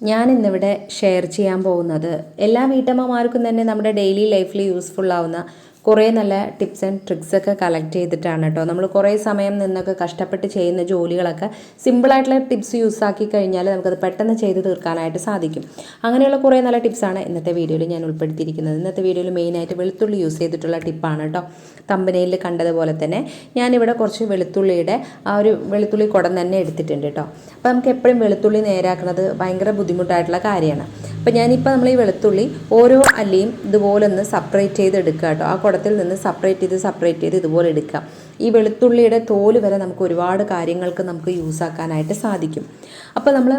ഞാൻ ഇന്നിവിടെ ഷെയർ ചെയ്യാൻ പോകുന്നത് എല്ലാ വീട്ടമ്മമാർക്കും തന്നെ നമ്മുടെ ഡെയിലി ലൈഫിൽ യൂസ്ഫുൾ ആവുന്ന കുറേ നല്ല ടിപ്സ് ആൻഡ് ട്രിക്സ് ഒക്കെ കളക്ട് ചെയ്തിട്ടാണ് കേട്ടോ. നമ്മൾ കുറേ സമയം നിന്നൊക്കെ കഷ്ടപ്പെട്ട് ചെയ്യുന്ന ജോലികളൊക്കെ സിമ്പിളായിട്ടുള്ള ടിപ്സ് യൂസ് ആക്കി കഴിഞ്ഞാൽ നമുക്കത് പെട്ടെന്ന് ചെയ്ത് തീർക്കാനായിട്ട് സാധിക്കും. അങ്ങനെയുള്ള കുറേ നല്ല ടിപ്സാണ് ഇന്നത്തെ വീഡിയോയിൽ ഞാൻ ഉൾപ്പെടുത്തിയിരിക്കുന്നത്. ഇന്നത്തെ വീഡിയോയിൽ മെയിനായിട്ട് വെളുത്തുള്ളി യൂസ് ചെയ്തിട്ടുള്ള ടിപ്പാണ് കേട്ടോ. തമ്പനയിൽ കണ്ടതുപോലെ തന്നെ ഞാനിവിടെ കുറച്ച് വെളുത്തുള്ളിയുടെ ആ ഒരു വെളുത്തുള്ളി കുടം തന്നെ എടുത്തിട്ടുണ്ട് കേട്ടോ. അപ്പോൾ നമുക്ക് എപ്പോഴും വെളുത്തുള്ളി നേരാക്കുന്നത് ഭയങ്കര ബുദ്ധിമുട്ടായിട്ടുള്ള കാര്യമാണ്. അപ്പോൾ ഞാനിപ്പോൾ നമ്മൾ ഈ വെളുത്തുള്ളി ഓരോ അല്ലിയും ഇതുപോലെ ഒന്ന് സെപ്പറേറ്റ് ചെയ്ത് എടുക്കുക കേട്ടോ. ആ കുടത്തിൽ നിന്ന് സെപ്പറേറ്റ് ചെയ്ത് സെപ്പറേറ്റ് ചെയ്ത് ഇതുപോലെ എടുക്കുക. ഈ വെളുത്തുള്ളിയുടെ തോൽ വരെ നമുക്ക് ഒരുപാട് കാര്യങ്ങൾക്ക് നമുക്ക് യൂസ് ആക്കാനായിട്ട് സാധിക്കും. അപ്പോൾ നമ്മൾ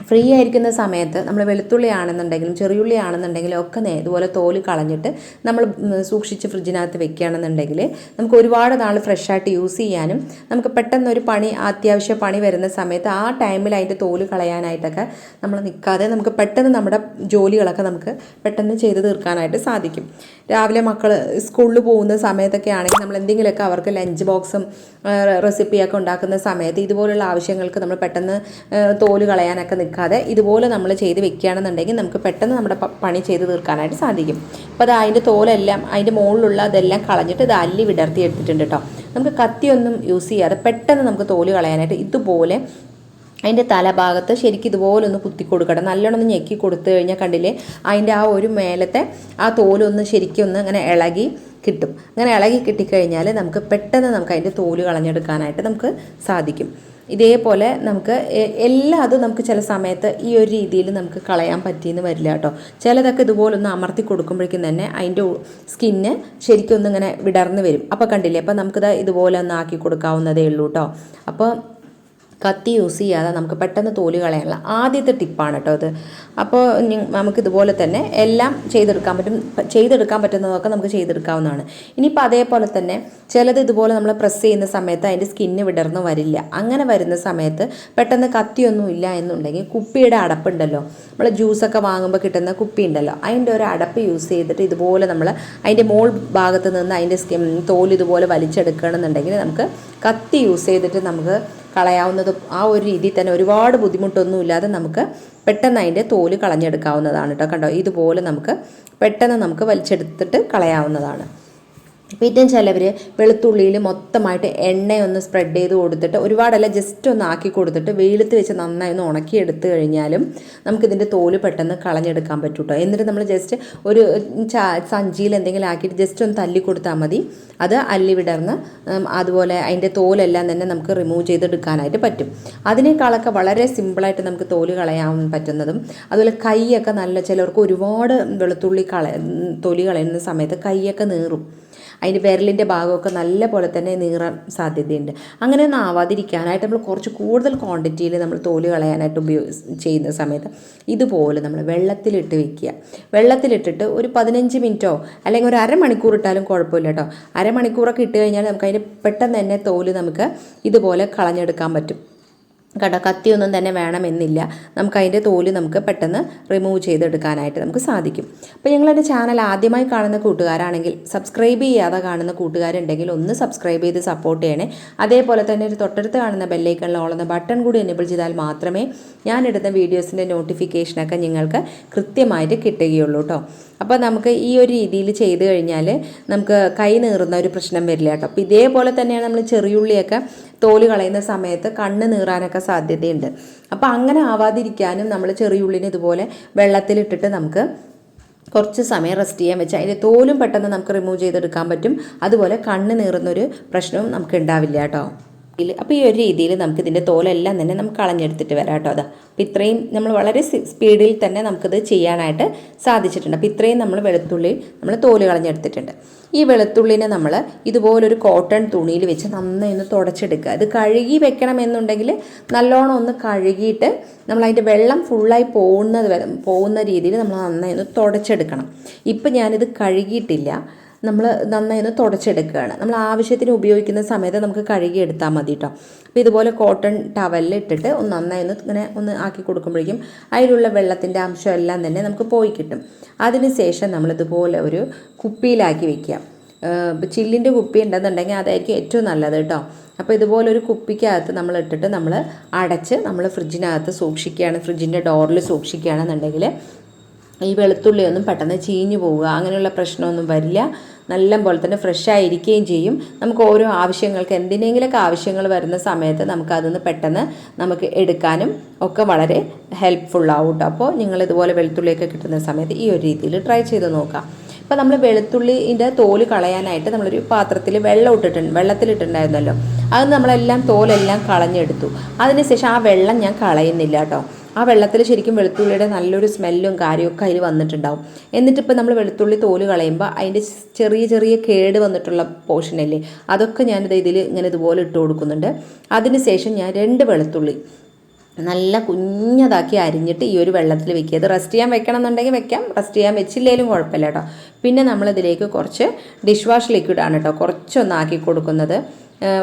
ഫ്രീ ആയിരിക്കുന്ന സമയത്ത് നമ്മൾ വെളുത്തുള്ളി ആണെന്നുണ്ടെങ്കിലും ചെറിയുള്ളി ആണെന്നുണ്ടെങ്കിലും ഒക്കെ നേ ഇതുപോലെ തോൽ കളഞ്ഞിട്ട് നമ്മൾ സൂക്ഷിച്ച് ഫ്രിഡ്ജിനകത്ത് വെക്കുകയാണെന്നുണ്ടെങ്കിൽ നമുക്ക് ഒരുപാട് നാൾ ഫ്രഷായിട്ട് യൂസ് ചെയ്യാനും നമുക്ക് പെട്ടെന്ന് ഒരു പണി അത്യാവശ്യ പണി വരുന്ന സമയത്ത് ആ ടൈമിൽ അതിന്റെ തോൽ കളയാനായിട്ടൊക്കെ നമ്മൾ നിൽക്കാതെ നമുക്ക് പെട്ടെന്ന് നമ്മുടെ ജോലികളൊക്കെ നമുക്ക് പെട്ടെന്ന് ചെയ്ത് തീർക്കാനായിട്ട് സാധിക്കും. രാവിലെ മക്കൾ സ്കൂളിൽ പോകുന്ന സമയത്തൊക്കെ ആണെങ്കിൽ നമ്മൾ എന്തെങ്കിലുമൊക്കെ അവർക്ക് ലഞ്ച് ബോക്സും റെസിപ്പിയൊക്കെ ഉണ്ടാക്കുന്ന സമയത്ത് ഇതുപോലുള്ള ആവശ്യങ്ങൾക്ക് നമ്മൾ പെട്ടെന്ന് തോൽ കളയാനൊക്കെ നിൽക്കാതെ ഇതുപോലെ നമ്മൾ ചെയ്ത് വെക്കുകയാണെന്നുണ്ടെങ്കിൽ നമുക്ക് പെട്ടെന്ന് നമ്മുടെ പണി ചെയ്ത് തീർക്കാനായിട്ട് സാധിക്കും. അപ്പോൾ അത് അതിന്റെ തോലെല്ലാം അതിന്റെ മുകളിലുള്ള അതെല്ലാം കളഞ്ഞിട്ട് ഇത് അല്ലി വിടർത്തി എടുത്തിട്ടുണ്ട് കേട്ടോ. നമുക്ക് കത്തിയൊന്നും യൂസ് ചെയ്യാതെ പെട്ടെന്ന് നമുക്ക് തോൽ കളയാനായിട്ട് ഇതുപോലെ അതിന്റെ തലഭാഗത്ത് ശരിക്കും ഇതുപോലൊന്ന് കുത്തി കൊടുക്കണം നല്ലോണം ഒന്ന് ഞെക്കി കൊടുത്തു കഴിഞ്ഞാൽ കണ്ടില്ലേ അതിന്റെ ആ ഒരു മേലത്തെ ആ തോലൊന്ന് ശരിക്കും ഒന്ന് അങ്ങനെ ഇളകി കിട്ടും. അങ്ങനെ ഇളകി കിട്ടിക്കഴിഞ്ഞാൽ നമുക്ക് പെട്ടെന്ന് നമുക്ക് അതിന്റെ തോൽ കളഞ്ഞെടുക്കാനായിട്ട് നമുക്ക് സാധിക്കും. ഇതേപോലെ നമുക്ക് എല്ലാ നമുക്ക് ചില സമയത്ത് ഈ ഒരു രീതിയിൽ നമുക്ക് കളയാൻ പറ്റിയെന്ന് വരില്ല കേട്ടോ. ചിലതൊക്കെ ഇതുപോലൊന്ന് അമർത്തി കൊടുക്കുമ്പോഴേക്കും തന്നെ അതിന്റെ സ്കിന്ന് ശരിക്കും ഒന്നിങ്ങനെ വിടർന്ന് വരും. അപ്പോൾ കണ്ടില്ലേ അപ്പോൾ നമുക്കിത് ഇതുപോലെ ഒന്ന് ആക്കി കൊടുക്കാവുന്നതേ ഉള്ളൂ കേട്ടോ. അപ്പോൾ കത്തി യൂസ് ചെയ്യാതെ നമുക്ക് പെട്ടെന്ന് തോൽ കളയാനുള്ള ആദ്യത്തെ ടിപ്പാണ് കേട്ടോ അത് അപ്പോൾ നമുക്കിതുപോലെ തന്നെ എല്ലാം ചെയ്തെടുക്കാൻ പറ്റും ചെയ്തെടുക്കാൻ പറ്റുന്നതൊക്കെ നമുക്ക് ചെയ്തെടുക്കാവുന്നതാണ്. ഇനിയിപ്പോൾ അതേപോലെ തന്നെ ചിലത് ഇതുപോലെ നമ്മൾ പ്രസ് ചെയ്യുന്ന സമയത്ത് അതിന്റെ സ്കിന്ന് വിടർന്ന് വരില്ല. അങ്ങനെ വരുന്ന സമയത്ത് പെട്ടെന്ന് കത്തിയൊന്നും ഇല്ല എന്നുണ്ടെങ്കിൽ കുപ്പിയുടെ അടപ്പുണ്ടല്ലോ. നമ്മൾ ജ്യൂസൊക്കെ വാങ്ങുമ്പോൾ കിട്ടുന്ന കുപ്പി ഉണ്ടല്ലോ അതിന്റെ ഒരു അടപ്പ് യൂസ് ചെയ്തിട്ട് ഇതുപോലെ നമ്മൾ അതിന്റെ മോൾ ഭാഗത്ത് നിന്ന് അതിന്റെ സ്കിൻ തോൽ ഇതുപോലെ വലിച്ചെടുക്കണമെന്നുണ്ടെങ്കിൽ നമുക്ക് കത്തി യൂസ് ചെയ്തിട്ട് നമുക്ക് കളയാവുന്നത് ആ ഒരു രീതിയിൽ തന്നെ ഒരുപാട് ബുദ്ധിമുട്ടൊന്നും ഇല്ലാതെ നമുക്ക് പെട്ടെന്ന് അതിന്റെ തോൽ കളഞ്ഞെടുക്കാവുന്നതാണ് കേട്ടോ. കണ്ടോ? ഇതുപോലെ നമുക്ക് പെട്ടെന്ന് നമുക്ക് വലിച്ചെടുത്തിട്ട് കളയാവുന്നതാണ്. പിന്നെ ചിലവർ വെളുത്തുള്ളിയിൽ മൊത്തമായിട്ട് എണ്ണയൊന്ന് സ്പ്രെഡ് ചെയ്ത് കൊടുത്തിട്ട് ഒരുപാടല്ല ജസ്റ്റ് ഒന്ന് ആക്കി കൊടുത്തിട്ട് വെയിലത്ത് വെച്ച് നന്നായി ഒന്ന് ഉണക്കി എടുത്തു കഴിഞ്ഞാലും നമുക്കിതിന്റെ തോൽ പെട്ടെന്ന് കളഞ്ഞെടുക്കാൻ പറ്റും കേട്ടോ എന്നിട്ട് നമ്മൾ ജസ്റ്റ് ഒരു സഞ്ചിയിൽ എന്തെങ്കിലും ആക്കിയിട്ട് ജസ്റ്റ് ഒന്ന് തല്ലി കൊടുത്താൽ മതി. അത് അല്ലി വിടർന്ന് അതുപോലെ അതിന്റെ തോലെല്ലാം തന്നെ നമുക്ക് റിമൂവ് ചെയ്തെടുക്കാനായിട്ട് പറ്റും. അതിനേക്കാളൊക്കെ വളരെ സിമ്പിളായിട്ട് നമുക്ക് തോൽ കളയാൻ പറ്റുന്നതും അതുപോലെ കൈയൊക്കെ നല്ല ചിലവർക്ക് ഒരുപാട് വെളുത്തുള്ളി കള തൊലി കളയുന്ന സമയത്ത് കൈയൊക്കെ നീറും. അതിന്റെ വിരലിന്റെ ഭാഗമൊക്കെ നല്ല പോലെ തന്നെ നീറാൻ സാധ്യതയുണ്ട്. അങ്ങനെയൊന്നും ആവാതിരിക്കാനായിട്ട് നമ്മൾ കുറച്ച് കൂടുതൽ ക്വാണ്ടിറ്റിയിൽ നമ്മൾ തോൽ കളയാനായിട്ട് ഉപയോഗി ചെയ്യുന്ന സമയത്ത് ഇതുപോലെ നമ്മൾ വെള്ളത്തിലിട്ട് വെക്കുക. വെള്ളത്തിലിട്ടിട്ട് ഒരു പതിനഞ്ച് മിനിറ്റോ അല്ലെങ്കിൽ ഒരു അരമണിക്കൂർ ഇട്ടാലും കുഴപ്പമില്ല കേട്ടോ. അരമണിക്കൂറൊക്കെ ഇട്ട് കഴിഞ്ഞാൽ നമുക്ക് അതിന്റെ പെട്ടെന്ന് തന്നെ തോൽ നമുക്ക് ഇതുപോലെ കളഞ്ഞെടുക്കാൻ പറ്റും. കേട്ടോ കത്തിയൊന്നും തന്നെ വേണമെന്നില്ല. നമുക്ക് അതിന്റെ തോൽ നമുക്ക് പെട്ടെന്ന് റിമൂവ് ചെയ്തെടുക്കാനായിട്ട് നമുക്ക് സാധിക്കും. അപ്പോൾ ഞങ്ങളെന്റെ ചാനൽ ആദ്യമായി കാണുന്ന കൂട്ടുകാരാണെങ്കിൽ സബ്സ്ക്രൈബ് ചെയ്യാതെ കാണുന്ന കൂട്ടുകാരുണ്ടെങ്കിൽ ഒന്ന് സബ്സ്ക്രൈബ് ചെയ്ത് സപ്പോർട്ട് ചെയ്യണേ. അതേപോലെ തന്നെ ഒരു തൊട്ടടുത്ത് കാണുന്ന ബെല്ലൈക്കണിൽ ഓളുന്ന ബട്ടൺ കൂടി എനേബിൾ ചെയ്താൽ മാത്രമേ ഞാനിടുന്ന വീഡിയോസിന്റെ നോട്ടിഫിക്കേഷനൊക്കെ നിങ്ങൾക്ക് കൃത്യമായിട്ട് കിട്ടുകയുള്ളൂ കേട്ടോ അപ്പോൾ നമുക്ക് ഈ ഒരു രീതിയിൽ ചെയ്ത് കഴിഞ്ഞാൽ നമുക്ക് കൈ നീറുന്ന ഒരു പ്രശ്നം വരില്ല കേട്ടോ അപ്പോൾ ഇതേപോലെ തന്നെയാണ് നമ്മൾ ചെറിയുള്ളിയൊക്കെ തോൽ കളയുന്ന സമയത്ത് കണ്ണ് നീറാനൊക്കെ സാധ്യതയുണ്ട്. അപ്പോൾ അങ്ങനെ ആവാതിരിക്കാനും നമ്മൾ ചെറിയുള്ളിന് ഇതുപോലെ വെള്ളത്തിലിട്ടിട്ട് നമുക്ക് കുറച്ച് സമയം റെസ്റ്റ് ചെയ്യാൻ വെച്ചാൽ അതിന്റെ തോലും പെട്ടെന്ന് നമുക്ക് റിമൂവ് ചെയ്തെടുക്കാൻ പറ്റും. അതുപോലെ കണ്ണ് നീറുന്നൊരു പ്രശ്നവും നമുക്ക് ഉണ്ടാവില്ല കേട്ടോ. അപ്പോൾ ഈ ഒരു രീതിയിൽ നമുക്ക് ഇതിന്റെ തോലെല്ലാം തന്നെ നമുക്ക് കളഞ്ഞെടുത്തിട്ട് വരാം കേട്ടോ അതാ. അപ്പോൾ ഇത്രയും നമ്മൾ വളരെ സ്പീഡിൽ തന്നെ നമുക്കിത് ചെയ്യാനായിട്ട് സാധിച്ചിട്ടുണ്ട്. അപ്പോൾ ഇത്രയും നമ്മൾ വെളുത്തുള്ളി നമ്മൾ തോൽ കളഞ്ഞെടുത്തിട്ടുണ്ട്. ഈ വെളുത്തുള്ളിനെ നമ്മൾ ഇതുപോലൊരു കോട്ടൺ തുണിയിൽ വെച്ച് നന്നായി ഒന്ന് തുടച്ചെടുക്കുക. ഇത് കഴുകി വെക്കണം എന്നുണ്ടെങ്കിൽ നല്ലോണം ഒന്ന് കഴുകിയിട്ട് നമ്മൾ അതിന്റെ വെള്ളം ഫുള്ളായി പോകുന്നത് പോകുന്ന രീതിയിൽ നമ്മൾ നന്നായി ഒന്ന് തുടച്ചെടുക്കണം. ഇപ്പം ഞാനിത് കഴുകിയിട്ടില്ല. നമ്മൾ നന്നായി ഒന്ന് തുടച്ചെടുക്കുകയാണ്. നമ്മൾ ആവശ്യത്തിന് ഉപയോഗിക്കുന്ന സമയത്ത് നമുക്ക് കഴുകി എടുത്താൽ മതി കേട്ടോ അപ്പോൾ ഇതുപോലെ കോട്ടൺ ടവലിൽ ഇട്ടിട്ട് ഒന്ന് നന്നായി ഒന്ന് ഇങ്ങനെ ഒന്ന് ആക്കി കൊടുക്കുമ്പോഴേക്കും അതിലുള്ള വെള്ളത്തിന്റെ അംശം എല്ലാം തന്നെ നമുക്ക് പോയി കിട്ടും. അതിന് ശേഷം നമ്മളിതുപോലെ ഒരു കുപ്പിയിലാക്കി വെക്കുക. ചില്ലിന്റെ കുപ്പി ഉണ്ടെന്നുണ്ടെങ്കിൽ അതായിരിക്കും ഏറ്റവും നല്ലത് കേട്ടോ അപ്പോൾ ഇതുപോലെ ഒരു കുപ്പിക്കകത്ത് നമ്മൾ ഇട്ടിട്ട് നമ്മൾ അടച്ച് നമ്മൾ ഫ്രിഡ്ജിനകത്ത് സൂക്ഷിക്കുകയാണ്. ഫ്രിഡ്ജിന്റെ ഡോറിൽ സൂക്ഷിക്കുകയാണെന്നുണ്ടെങ്കിൽ ഈ വെളുത്തുള്ളിയൊന്നും പെട്ടെന്ന് ചീഞ്ഞു പോവുക അങ്ങനെയുള്ള പ്രശ്നമൊന്നും വരില്ല. നല്ല പോലെ തന്നെ ഫ്രഷ് ആയിരിക്കുകയും ചെയ്യും. നമുക്ക് ഓരോ ആവശ്യങ്ങൾക്ക് എന്തിനെങ്കിലുമൊക്കെ ആവശ്യങ്ങൾ വരുന്ന സമയത്ത് നമുക്ക് അതൊന്ന് പെട്ടെന്ന് നമുക്ക് എടുക്കാനും ഒക്കെ വളരെ ഹെൽപ്ഫുൾ ആവും കേട്ടോ അപ്പോൾ നിങ്ങൾ ഇതുപോലെ വെളുത്തുള്ളിയൊക്കെ കിട്ടുന്ന സമയത്ത് ഈ ഒരു രീതിയിൽ ട്രൈ ചെയ്ത് നോക്കാം. ഇപ്പോൾ നമ്മൾ വെളുത്തുള്ളിന്റെ തോൽ കളയാനായിട്ട് നമ്മളൊരു പാത്രത്തിൽ വെള്ളം ഇട്ടിട്ടുണ്ട് വെള്ളത്തിലിട്ടുണ്ടായിരുന്നല്ലോ. അത് നമ്മളെല്ലാം തോലെല്ലാം കളഞ്ഞെടുത്തു. അതിനുശേഷം ആ വെള്ളം ഞാൻ കളയുന്നില്ല കേട്ടോ ആ വെള്ളത്തിൽ ശരിക്കും വെളുത്തുള്ളിയുടെ നല്ലൊരു സ്മെല്ലും കാര്യമൊക്കെ അതിൽ വന്നിട്ടുണ്ടാവും. എന്നിട്ടിപ്പോൾ നമ്മൾ വെളുത്തുള്ളി തോൽ കളയുമ്പോൾ അതിന്റെ ചെറിയ ചെറിയ കേട് വന്നിട്ടുള്ള പോർഷനല്ലേ അതൊക്കെ ഞാനിത് ഇതിൽ ഇങ്ങനെ ഇതുപോലെ ഇട്ട് കൊടുക്കുന്നുണ്ട്. അതിനുശേഷം ഞാൻ രണ്ട് വെളുത്തുള്ളി നല്ല കുഞ്ഞതാക്കി അരിഞ്ഞിട്ട് ഈ ഒരു വെള്ളത്തിൽ വെക്കുക. അത് റെസ്റ്റ് ചെയ്യാൻ വെക്കണം എന്നുണ്ടെങ്കിൽ വെക്കാം റെസ്റ്റ് ചെയ്യാൻ വെച്ചില്ലേലും കുഴപ്പമില്ല കേട്ടോ പിന്നെ നമ്മളിതിലേക്ക് കുറച്ച് ഡിഷ് വാഷ് ലിക്വിഡാണ് കേട്ടോ കുറച്ചൊന്ന് ആക്കി കൊടുക്കുന്നത്.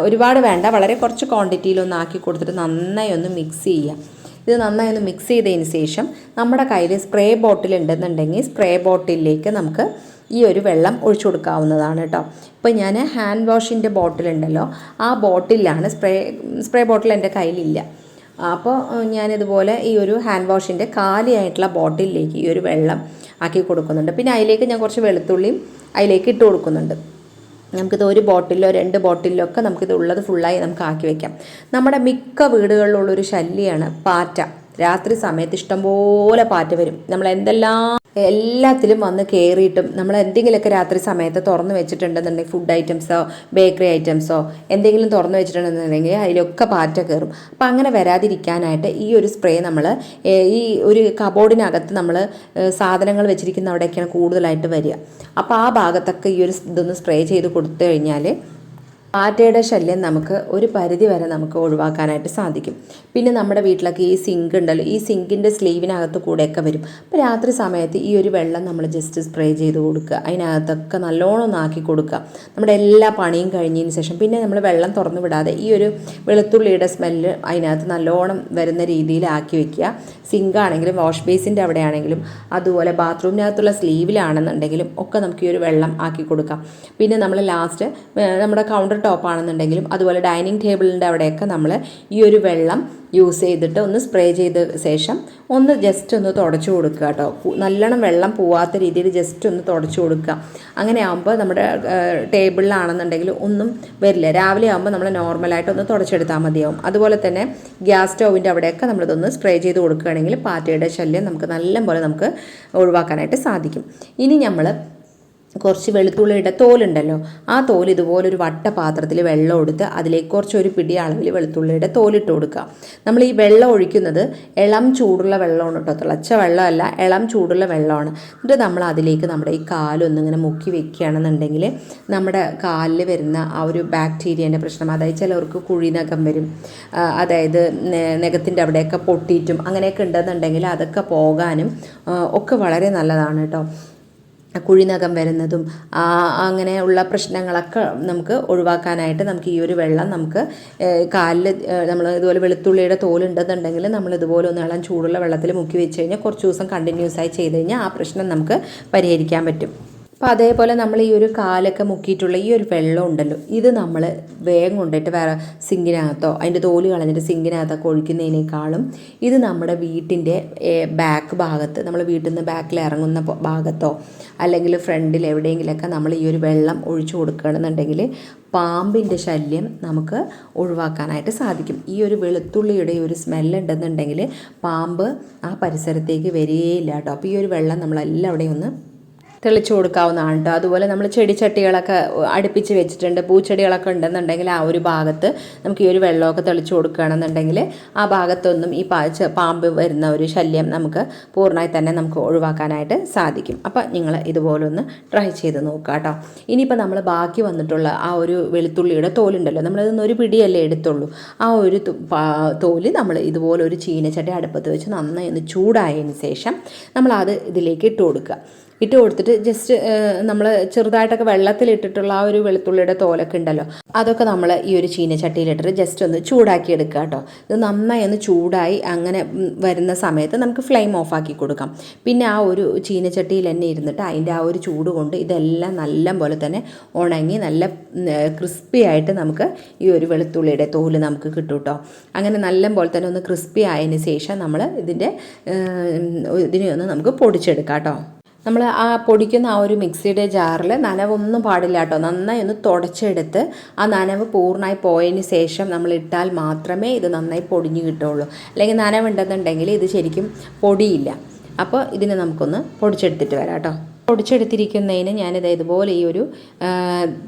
ഒരുപാട് വേണ്ട. വളരെ കുറച്ച് ക്വാണ്ടിറ്റിയിലൊന്ന് ആക്കി കൊടുത്തിട്ട് നന്നായി ഒന്ന് മിക്സ് ചെയ്യുക. ഇത് നന്നായി ഒന്ന് മിക്സ് ചെയ്തതിന് ശേഷം നമ്മുടെ കയ്യിൽ സ്പ്രേ ബോട്ടിൽ ഉണ്ടെന്നുണ്ടെങ്കിൽ സ്പ്രേ ബോട്ടിലേക്ക് നമുക്ക് ഈ ഒരു വെള്ളം ഒഴിച്ചു കൊടുക്കാവുന്നതാണ് കേട്ടോ. ഇപ്പോൾ ഞാൻ ഹാൻഡ് വാഷിന്റെ ബോട്ടിലുണ്ടല്ലോ ആ ബോട്ടിലാണ് സ്പ്രേ സ്പ്രേ ബോട്ടിൽ എന്റെ കയ്യിലില്ല. അപ്പോൾ ഞാനിതുപോലെ ഈ ഒരു ഹാൻഡ് വാഷിന്റെ കാലിയായിട്ടുള്ള ബോട്ടിലേക്ക് ഈ ഒരു വെള്ളം ആക്കി കൊടുക്കുന്നുണ്ട്. പിന്നെ അതിലേക്ക് ഞാൻ കുറച്ച് വെളുത്തുള്ളിയും അതിലേക്ക് ഇട്ട് കൊടുക്കുന്നുണ്ട്. നമുക്കിത് ഒരു ബോട്ടിലോ രണ്ട് ബോട്ടിലോ ഒക്കെ നമുക്കിത് ഉള്ളത് ഫുള്ളായി നമുക്ക് ആക്കി വെക്കാം. നമ്മുടെ മിക്ക വീടുകളിലുള്ളൊരു ശല്യമാണ് പാറ്റ. രാത്രി സമയത്ത് ഇഷ്ടംപോലെ പാറ്റ വരും. നമ്മൾ എന്തെല്ലാം എല്ലാത്തിലും വന്ന് കയറിയിട്ടും നമ്മൾ എന്തെങ്കിലുമൊക്കെ രാത്രി സമയത്ത് തുറന്നു വെച്ചിട്ടുണ്ടെന്നുണ്ടെങ്കിൽ ഫുഡ് ഐറ്റംസോ ബേക്കറി ഐറ്റംസോ എന്തെങ്കിലും തുറന്നു വെച്ചിട്ടുണ്ടെന്നുണ്ടെങ്കിൽ അതിലൊക്കെ പാറ്റ കയറും അപ്പോൾ അങ്ങനെ വരാതിരിക്കാനായിട്ട് ഈ ഒരു സ്പ്രേ നമ്മൾ ഈ ഒരു കബോർഡിനകത്ത് നമ്മൾ സാധനങ്ങൾ വെച്ചിരിക്കുന്ന അവിടെയൊക്കെയാണ് കൂടുതലായിട്ട് വരിക. അപ്പോൾ ആ ഭാഗത്തൊക്കെ ഈ ഒരു ഇതൊന്ന് സ്പ്രേ ചെയ്ത് കൊടുത്തു കഴിഞ്ഞാൽ പാറ്റയുടെ ശല്യം നമുക്ക് ഒരു പരിധി വരെ നമുക്ക് ഒഴിവാക്കാനായിട്ട് സാധിക്കും. പിന്നെ നമ്മുടെ വീട്ടിലൊക്കെ ഈ സിങ്ക് ഉണ്ടല്ലോ ഈ സിങ്കിന്റെ സ്ലീവിനകത്ത് കൂടെയൊക്കെ വരും. അപ്പോൾ രാത്രി സമയത്ത് ഈ ഒരു വെള്ളം നമ്മൾ ജസ്റ്റ് സ്പ്രേ ചെയ്ത് കൊടുക്കുക. അതിനകത്തൊക്കെ നല്ലോണം ഒന്ന് ആക്കി കൊടുക്കുക. നമ്മുടെ എല്ലാ പണിയും കഴിഞ്ഞതിന് ശേഷം പിന്നെ നമ്മൾ വെള്ളം തുറന്നു വിടാതെ ഈ ഒരു വെളുത്തുള്ളിയുടെ സ്മെല്ല് അതിനകത്ത് നല്ലോണം വരുന്ന രീതിയിൽ ആക്കി വെക്കുക. സിങ്ക് ആണെങ്കിലും വാഷ് ബേസിന്റെ അവിടെ ആണെങ്കിലും അതുപോലെ ബാത്റൂമിനകത്തുള്ള സ്ലീവിലാണെന്നുണ്ടെങ്കിലും ഒക്കെ നമുക്ക് ഈ ഒരു വെള്ളം ആക്കി കൊടുക്കാം. പിന്നെ നമ്മൾ ലാസ്റ്റ് നമ്മുടെ കൗണ്ടർ ടോപ്പ് ആണെന്നുണ്ടെങ്കിലും അതുപോലെ ഡൈനിങ് ടേബിളിന്റെ അവിടെയൊക്കെ നമ്മൾ ഈ ഒരു വെള്ളം യൂസ് ചെയ്തിട്ട് ഒന്ന് സ്പ്രേ ചെയ്ത ശേഷം ഒന്ന് ജസ്റ്റ് ഒന്ന് തുടച്ചു കൊടുക്കുക കേട്ടോ. നല്ലോണം വെള്ളം പോവാത്ത രീതിയിൽ ജസ്റ്റ് ഒന്ന് തുടച്ചു കൊടുക്കുക. അങ്ങനെ ആകുമ്പോൾ നമ്മുടെ ടേബിളിലാണെന്നുണ്ടെങ്കിൽ ഒന്നും വരില്ല. രാവിലെ ആകുമ്പോൾ നമ്മൾ നോർമലായിട്ട് ഒന്ന് തുടച്ചെടുത്താൽ മതിയാവും. അതുപോലെ തന്നെ ഗ്യാസ് സ്റ്റൗവിന്റെ അവിടെയൊക്കെ നമ്മളിതൊന്ന് സ്പ്രേ ചെയ്ത് കൊടുക്കുകയാണെങ്കിൽ പാറ്റയുടെ ശല്യം നമുക്ക് നല്ലപോലെ നമുക്ക് ഒഴിവാക്കാനായിട്ട് സാധിക്കും. ഇനി നമ്മൾ കുറച്ച് വെളുത്തുള്ളിയുടെ തോലുണ്ടല്ലോ. ആ തോൽ ഇതുപോലൊരു വട്ടപാത്രത്തിൽ വെള്ളം എടുത്ത് അതിലേക്ക് കുറച്ച് ഒരു പിടി അളവിൽ വെളുത്തുള്ളിയുടെ തോലിട്ട് കൊടുക്കുക. നമ്മൾ ഈ വെള്ളം ഒഴിക്കുന്നത് ഇളം ചൂടുള്ള വെള്ളമാണ് കേട്ടോ. തിളച്ച വെള്ളമല്ല ഇളം ചൂടുള്ള വെള്ളമാണ്. എന്നിട്ട് നമ്മൾ അതിലേക്ക് നമ്മുടെ ഈ കാലൊന്നിങ്ങനെ മുക്കി വെക്കുകയാണെന്നുണ്ടെങ്കിൽ നമ്മുടെ കാലിൽ വരുന്ന ആ ഒരു ബാക്ടീരിയേന്റെ പ്രശ്നം അതായത് ചിലവർക്ക് കുഴിനകം വരും അതായത് നഖത്തിന്റെ അവിടെയൊക്കെ പൊട്ടിയിട്ടും അങ്ങനെയൊക്കെ ഉണ്ടെന്നുണ്ടെങ്കിൽ അതൊക്കെ പോകാനും ഒക്കെ വളരെ നല്ലതാണ് കേട്ടോ. കുഴിനകം വരുന്നതും അങ്ങനെയുള്ള പ്രശ്നങ്ങളൊക്കെ നമുക്ക് ഒഴിവാക്കാനായിട്ട് നമുക്ക് ഈ ഒരു വെള്ളം നമുക്ക് കാലിൽ നമ്മൾ ഇതുപോലെ വെളുത്തുള്ളിയുടെ തോലുണ്ടെന്നുണ്ടെങ്കിൽ നമ്മൾ ഇതുപോലെ ഒന്ന് ഇളം ചൂടുള്ള വെള്ളത്തിൽ മുക്കി വെച്ച് കഴിഞ്ഞാൽ കുറച്ച് ദിവസം കണ്ടിന്യൂസ് ആയി ചെയ്ത് കഴിഞ്ഞാൽ ആ പ്രശ്നം നമുക്ക് പരിഹരിക്കാൻ പറ്റും. അപ്പോൾ അതേപോലെ നമ്മൾ ഈ ഒരു കാലൊക്കെ മുക്കിയിട്ടുള്ള ഈ ഒരു വെള്ളം ഉണ്ടല്ലോ ഇത് നമ്മൾ വേഗം കൊണ്ടിട്ട് വേറെ സിങ്കിനകത്തോ അതിന്റെ തോൽ കളഞ്ഞിട്ട് സിങ്കിനകത്തൊക്കെ ഒഴിക്കുന്നതിനേക്കാളും ഇത് നമ്മുടെ വീട്ടിന്റെ ബാക്ക് ഭാഗത്ത് നമ്മൾ വീട്ടിൽ നിന്ന് ബാക്കിൽ ഇറങ്ങുന്ന ഭാഗത്തോ അല്ലെങ്കിൽ ഫ്രണ്ടിൽ എവിടെയെങ്കിലുമൊക്കെ നമ്മൾ ഈ ഒരു വെള്ളം ഒഴിച്ചു കൊടുക്കുകയാണെന്നുണ്ടെങ്കിൽ പാമ്പിന്റെ ശല്യം നമുക്ക് ഒഴിവാക്കാനായിട്ട് സാധിക്കും. ഈ ഒരു വെളുത്തുള്ളിയുടെ ഒരു സ്മെല്ലുണ്ടെന്നുണ്ടെങ്കിൽ പാമ്പ് ആ പരിസരത്തേക്ക് വരികയില്ല കേട്ടോ. അപ്പോൾ ഈ ഒരു വെള്ളം നമ്മളെല്ലാവിടെയും ഒന്ന് തെളിച്ചു കൊടുക്കാവുന്നതാണ് കേട്ടോ അതുപോലെ നമ്മൾ ചെടിച്ചട്ടികളൊക്കെ അടുപ്പിച്ച് വെച്ചിട്ടുണ്ട്. പൂച്ചെടികളൊക്കെ ഉണ്ടെന്നുണ്ടെങ്കിൽ ആ ഒരു ഭാഗത്ത് നമുക്ക് ഈ ഒരു വെള്ളമൊക്കെ തെളിച്ചു കൊടുക്കുകയാണെന്നുണ്ടെങ്കിൽ ആ ഭാഗത്തൊന്നും ഈ പാമ്പ് വരുന്ന ഒരു ശല്യം നമുക്ക് പൂർണമായി തന്നെ നമുക്ക് ഒഴിവാക്കാനായിട്ട് സാധിക്കും. അപ്പം നിങ്ങൾ ഇതുപോലൊന്ന് ട്രൈ ചെയ്ത് നോക്കുക കേട്ടോ ഇനിയിപ്പോൾ നമ്മൾ ബാക്കി വന്നിട്ടുള്ള ആ ഒരു വെളുത്തുള്ളിയുടെ തോലുണ്ടല്ലോ. നമ്മളിതൊന്ന് ഒരു പിടിയല്ലേ എടുത്തുള്ളൂ. ആ ഒരു തോൽ നമ്മൾ ഇതുപോലെ ഒരു ചീനച്ചട്ടി അടുപ്പത്ത് വെച്ച് നന്നായി ഒന്ന് ചൂടായതിന് ശേഷം നമ്മളത് ഇതിലേക്ക് ഇട്ട് കൊടുക്കുക. ഇട്ട് കൊടുത്തിട്ട് ജസ്റ്റ് നമ്മൾ ചെറുതായിട്ടൊക്കെ വെള്ളത്തിലിട്ടിട്ടുള്ള ആ ഒരു വെളുത്തുള്ളിയുടെ തോലൊക്കെ ഉണ്ടല്ലോ. അതൊക്കെ നമ്മൾ ഈ ഒരു ചീനച്ചട്ടിയിലിട്ടിട്ട് ജസ്റ്റ് ഒന്ന് ചൂടാക്കി എടുക്കുക കേട്ടോ. ഇത് നന്നായി ഒന്ന് ചൂടായി അങ്ങനെ വരുന്ന സമയത്ത് നമുക്ക് ഫ്ലെയിം ഓഫാക്കി കൊടുക്കാം. പിന്നെ ആ ഒരു ചീനച്ചട്ടിയിൽ തന്നെ ഇരുന്നിട്ട് അതിന്റെ ആ ഒരു ചൂട് കൊണ്ട് ഇതെല്ലാം നല്ല പോലെ തന്നെ ഉണങ്ങി നല്ല ക്രിസ്പി ആയിട്ട് നമുക്ക് ഈ ഒരു വെളുത്തുള്ളിയുടെ തോൽ നമുക്ക് കിട്ടും കേട്ടോ. അങ്ങനെ നല്ല പോലെ തന്നെ ഒന്ന് ക്രിസ്പി ആയതിന് ശേഷം നമ്മൾ ഇതിന്റെ ഇതിനെ ഒന്ന് നമുക്ക് പൊടിച്ചെടുക്കാം കേട്ടോ. നമ്മൾ ആ പൊടിക്കുന്ന ആ ഒരു മിക്സിയുടെ ജാറിൽ നനവൊന്നും പാടില്ല കേട്ടോ. നന്നായി ഒന്ന് തുടച്ചെടുത്ത് ആ നനവ് പൂർണമായി പോയതിന് ശേഷം നമ്മൾ ഇട്ടാൽ മാത്രമേ ഇത് നന്നായി പൊടിഞ്ഞു കിട്ടുള്ളൂ അല്ലെങ്കിൽ നനവുണ്ടെന്നുണ്ടെങ്കിൽ ഇത് ശരിക്കും പൊടിയില്ല. അപ്പോൾ ഇതിനെ നമുക്കൊന്ന് പൊടിച്ചെടുത്തിട്ട് വരാം കേട്ടോ. പൊടിച്ചെടുത്തിരിക്കുന്നതിന് ഞാനിത് ഇതുപോലെ ഈ ഒരു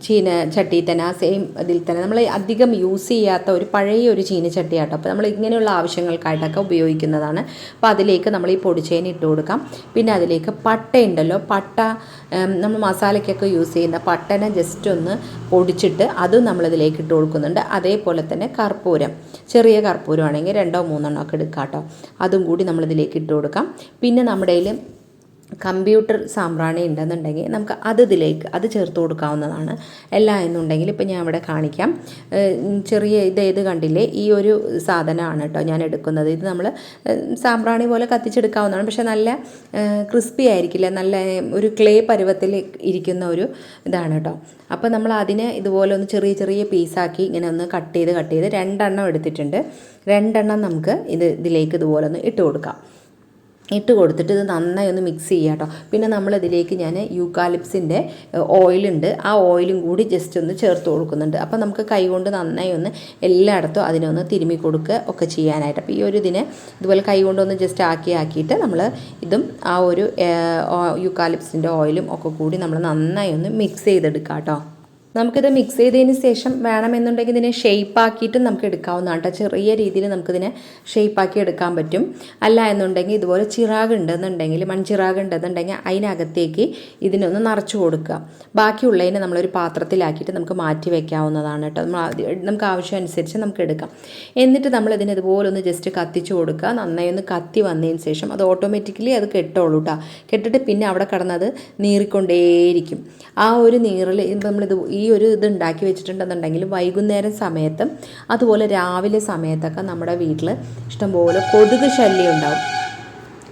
ചീന ചട്ടി തന്നെ സെയിം അതിൽ തന്നെ നമ്മൾ അധികം യൂസ് ചെയ്യാത്ത ഒരു പഴയ ഒരു ചീന ചട്ടിയാട്ടോ. അപ്പോൾ നമ്മൾ ഇങ്ങനെയുള്ള ആവശ്യങ്ങൾക്കായിട്ടൊക്കെ ഉപയോഗിക്കുന്നതാണ്. അപ്പോൾ അതിലേക്ക് നമ്മൾ ഈ പൊടിച്ചേന ഇട്ട് കൊടുക്കാം. പിന്നെ അതിലേക്ക് പട്ട ഉണ്ടല്ലോ പട്ട നമ്മൾ മസാലയ്ക്കൊക്കെ യൂസ് ചെയ്യുന്ന പട്ടനെ ജസ്റ്റ് ഒന്ന് പൊടിച്ചിട്ട് അതും നമ്മളിതിലേക്ക് ഇട്ട് കൊടുക്കുന്നുണ്ട്. അതേപോലെ തന്നെ കർപ്പൂരം ചെറിയ കർപ്പൂരമാണെങ്കിൽ രണ്ടോ മൂന്നെണ്ണോ ഒക്കെ എടുക്കാം കേട്ടോ അതും കൂടി നമ്മളിതിലേക്ക് ഇട്ട് കൊടുക്കാം. പിന്നെ നമ്മുടെ കമ്പ്യൂട്ടർ സാമ്പ്രാണി ഉണ്ടെന്നുണ്ടെങ്കിൽ നമുക്ക് അത് ഇതിലേക്ക് അത് ചേർത്ത് കൊടുക്കാവുന്നതാണ്. അല്ല എന്നുണ്ടെങ്കിൽ ഇപ്പം ഞാൻ ഇവിടെ കാണിക്കാം. ചെറിയ ഇത് ഏത് കണ്ടില്ലേ? ഈ ഒരു സാധനമാണ് കേട്ടോ ഞാൻ എടുക്കുന്നത്. ഇത് നമ്മൾ സാമ്പ്രാണി പോലെ കത്തിച്ചെടുക്കാവുന്നതാണ്. പക്ഷേ നല്ല ക്രിസ്പി ആയിരിക്കില്ല. നല്ല ഒരു ക്ലേ പരുവത്തിൽ ഇരിക്കുന്ന ഒരു ഇതാണ് കേട്ടോ. അപ്പോൾ നമ്മൾ അതിനെ ഇതുപോലെ ഒന്ന് ചെറിയ ചെറിയ പീസാക്കി ഇങ്ങനെ ഒന്ന് കട്ട് ചെയ്ത് കട്ട് ചെയ്ത് രണ്ടെണ്ണം എടുത്തിട്ടുണ്ട്. രണ്ടെണ്ണം നമുക്ക് ഇത് ഇതിലേക്ക് ഇതുപോലെ ഒന്ന് ഇട്ട് കൊടുക്കാം. ഇട്ട് കൊടുത്തിട്ട് ഇത് നന്നായി ഒന്ന് മിക്സ് ചെയ്യുക കേട്ടോ പിന്നെ നമ്മളിതിലേക്ക് ഞാൻ യൂക്കാലിപ്സിന്റെ ഓയിലുണ്ട്. ആ ഓയിലും കൂടി ജസ്റ്റ് ഒന്ന് ചേർത്ത് കൊടുക്കുന്നുണ്ട്. അപ്പോൾ നമുക്ക് കൈകൊണ്ട് നന്നായി ഒന്ന് എല്ലായിടത്തും അതിനൊന്ന് തിരുമ്മി കൊടുക്കുക ഒക്കെ ചെയ്യാനായിട്ട്. അപ്പോൾ ഈ ഒരു ഇതിനെ ഇതുപോലെ കൈ കൊണ്ടൊന്ന് ജസ്റ്റ് ആക്കി ആക്കിയിട്ട് നമ്മൾ ഇതും ആ ഒരു യൂക്കാലിപ്സിന്റെ ഓയിലും ഒക്കെ കൂടി നമ്മൾ നന്നായി ഒന്ന് മിക്സ് ചെയ്തെടുക്കാം കേട്ടോ നമുക്കിത് മിക്സ് ചെയ്തതിന് ശേഷം വേണമെന്നുണ്ടെങ്കിൽ ഇതിനെ ഷേപ്പ് ആക്കിയിട്ട് നമുക്ക് എടുക്കാവുന്നതാണ് കേട്ടോ. ചെറിയ രീതിയിൽ നമുക്കിതിനെ ഷേപ്പ് ആക്കി എടുക്കാൻ പറ്റും. അല്ല എന്നുണ്ടെങ്കിൽ ഇതുപോലെ ചിറാഗ് ഉണ്ടെന്നുണ്ടെങ്കിൽ മൺചിറാഗ് ഉണ്ടെന്നുണ്ടെങ്കിൽ അതിനകത്തേക്ക് ഇതിനൊന്ന് നിറച്ചു കൊടുക്കുക. ബാക്കിയുള്ളതിനെ നമ്മളൊരു പാത്രത്തിലാക്കിയിട്ട് നമുക്ക് മാറ്റി വെക്കാവുന്നതാണ് കേട്ടോ. നമ്മൾ നമുക്ക് ആവശ്യം അനുസരിച്ച് നമുക്ക് എടുക്കാം. എന്നിട്ട് നമ്മൾ ഇതിനെ ഇതുപോലെ ഒന്ന് ജസ്റ്റ് കത്തിച്ചു കൊടുക്കുക. നന്നായി ഒന്ന് കത്തി വന്നതിന് ശേഷം അത് ഓട്ടോമാറ്റിക്കലി അത് കെട്ടോളൂ കേട്ടോ. കെട്ടിട്ട് പിന്നെ അവിടെ കിടന്നത് നീറിക്കൊണ്ടേയിരിക്കും. ആ ഒരു നീറിൽ നമ്മളിത് ഈ ഒരു ഇത് ഉണ്ടാക്കി വെച്ചിട്ടുണ്ടെന്നുണ്ടെങ്കിൽ വൈകുന്നേരം സമയത്തും അതുപോലെ രാവിലെ സമയത്തൊക്കെ നമ്മുടെ വീട്ടിൽ ഇഷ്ടംപോലെ കൊതുക് ശല്യം ഉണ്ടാവും.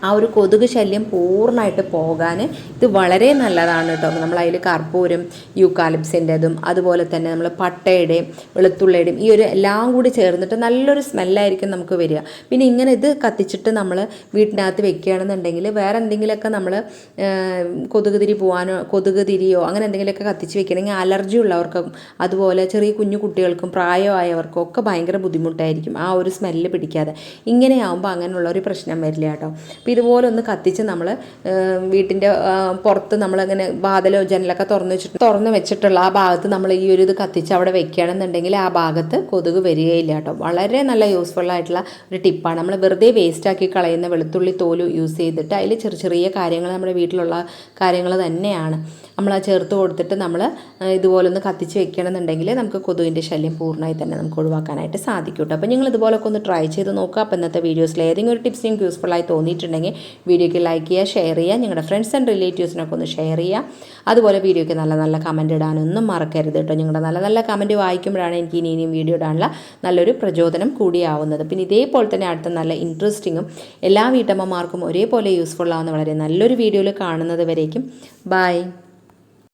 ആ ഒരു കൊതുക് ശല്യം പൂർണമായിട്ട് പോകാൻ ഇത് വളരെ നല്ലതാണ് കേട്ടോ. നമ്മൾ അതിൽ കർപ്പൂരം യൂക്കാലിപ്സിന്റെതും അതുപോലെ തന്നെ നമ്മൾ പട്ടയുടെയും വെളുത്തുള്ളിയുടെയും ഈ ഒരു എല്ലാം കൂടി ചേർന്നിട്ട് നല്ലൊരു സ്മെല്ലായിരിക്കും നമുക്ക് വരിക. പിന്നെ ഇങ്ങനെ ഇത് കത്തിച്ചിട്ട് നമ്മൾ വീട്ടിനകത്ത് വെക്കുകയാണെന്നുണ്ടെങ്കിൽ വേറെ എന്തെങ്കിലുമൊക്കെ നമ്മൾ കൊതുക് തിരി പോകാനോ കൊതുക് തിരിയോ അങ്ങനെ എന്തെങ്കിലുമൊക്കെ കത്തിച്ച് വെക്കണമെങ്കിൽ അലർജി ഉള്ളവർക്കും അതുപോലെ ചെറിയ കുഞ്ഞു കുട്ടികൾക്കും പ്രായമായവർക്കും ഒക്കെ ഭയങ്കര ബുദ്ധിമുട്ടായിരിക്കും ആ ഒരു സ്മെല്ല് പിടിക്കാതെ. ഇങ്ങനെയാവുമ്പോൾ അങ്ങനെയുള്ള ഒരു പ്രശ്നം വരില്ല കേട്ടോ. ഇതുപോലെ ഒന്ന് കത്തിച്ച് നമ്മൾ വീട്ടിന്റെ പുറത്ത് നമ്മളങ്ങനെ വാതിലോ ജനലൊക്കെ തുറന്നു വെച്ചിട്ട് തുറന്ന് വെച്ചിട്ടുള്ള ആ ഭാഗത്ത് നമ്മൾ ഈ ഒരു ഇത് കത്തിച്ച് അവിടെ വെക്കുകയാണെന്നുണ്ടെങ്കിൽ ആ ഭാഗത്ത് കൊതുക് വരികയില്ല കേട്ടോ. വളരെ നല്ല യൂസ്ഫുൾ ആയിട്ടുള്ള ഒരു ടിപ്പാണ് നമ്മൾ വെറുതെ വേസ്റ്റ് ആക്കി കളയുന്ന വെളുത്തുള്ളി തോൽ യൂസ് ചെയ്തിട്ട് അതിൽ ചെറിയ ചെറിയ കാര്യങ്ങൾ നമ്മുടെ വീട്ടിലുള്ള കാര്യങ്ങൾ തന്നെയാണ്. നമ്മൾ ആ ചേർത്ത് കൊടുത്തിട്ട് നമ്മൾ ഇതുപോലെ ഒന്ന് കത്തിച്ച് വെക്കണമെന്നുണ്ടെങ്കിൽ നമുക്ക് കൊതുകിന്റെ ശല്യം പൂർണമായി തന്നെ നമുക്ക് ഒഴിവാക്കാനായിട്ട് സാധിക്കും കേട്ടോ. അപ്പോൾ നിങ്ങൾ ഇതുപോലൊക്കെ ഒന്ന് ട്രൈ ചെയ്ത് നോക്കുക. അപ്പോൾ ഇന്നത്തെ വീഡിയോസിൽ ഏതെങ്കിലും ഒരു ടിപ്സ് നിങ്ങൾക്ക് യൂസ്ഫുൾ ആയി തോന്നിയിട്ടുണ്ടെങ്കിൽ വീഡിയോയ്ക്ക് ലൈക്ക് ചെയ്യുക ഷെയർ ചെയ്യുക നിങ്ങളുടെ ഫ്രണ്ട്സ് ആൻഡ് റിലേറ്റീവ്സിനൊക്കെ ഒന്ന് ഷെയർ ചെയ്യുക. അതുപോലെ വീഡിയോയ്ക്ക് നല്ല നല്ല കമന്റ് ഇടാനൊന്നും മറക്കരുത് കേട്ടോ. നിങ്ങളുടെ നല്ല നല്ല കമന്റ് വായിക്കുമ്പോഴാണ് എനിക്ക് ഇനി ഇനിയും വീഡിയോ ഇടാനുള്ള നല്ലൊരു പ്രചോദനം കൂടിയാവുന്നത്. പിന്നെ ഇതേപോലെ തന്നെ അടുത്ത നല്ല ഇൻട്രസ്റ്റിങ്ങും എല്ലാ വീട്ടമ്മമാർക്കും ഒരേപോലെ യൂസ്ഫുൾ ആവുന്ന വളരെ നല്ലൊരു വീഡിയോയിൽ കാണുന്നത് വരേക്കും. ബൈ